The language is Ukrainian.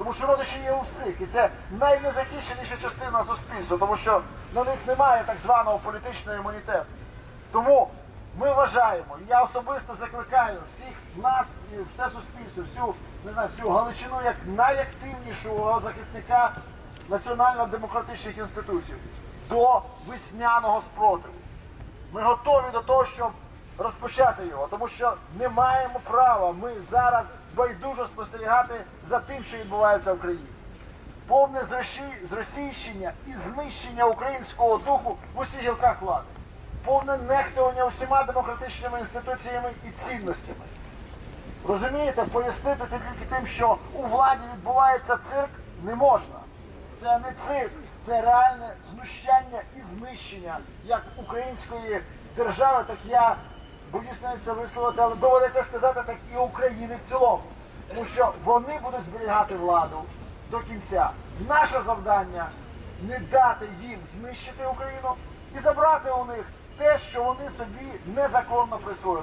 Тому що родичі є у всіх, і це найнезахищеніша частина суспільства, тому що на них немає так званого політичного імунітету. Тому ми вважаємо, і я особисто закликаю всіх нас і все суспільство, всю не знаю, всю Галичину як найактивнішого захисника національно-демократичних інституцій до весняного спротиву. Ми готові до того, щоб розпочати його, тому що не маємо права ми зараз байдуже спостерігати за тим, що відбувається в країні. Повне зросійщення і знищення українського духу в усіх гілках влади, повне нехтування усіма демократичними інституціями і цінностями. Розумієте, пояснити це тільки тим, що у владі відбувається цирк, не можна. Це не цирк, це реальне знущання і знищення як української держави, так я боюсь висловити, але доведеться сказати так і України в цілому. Тому що вони будуть зберігати владу до кінця. Наше завдання не дати їм знищити Україну і забрати у них те, що вони собі незаконно присвоїли.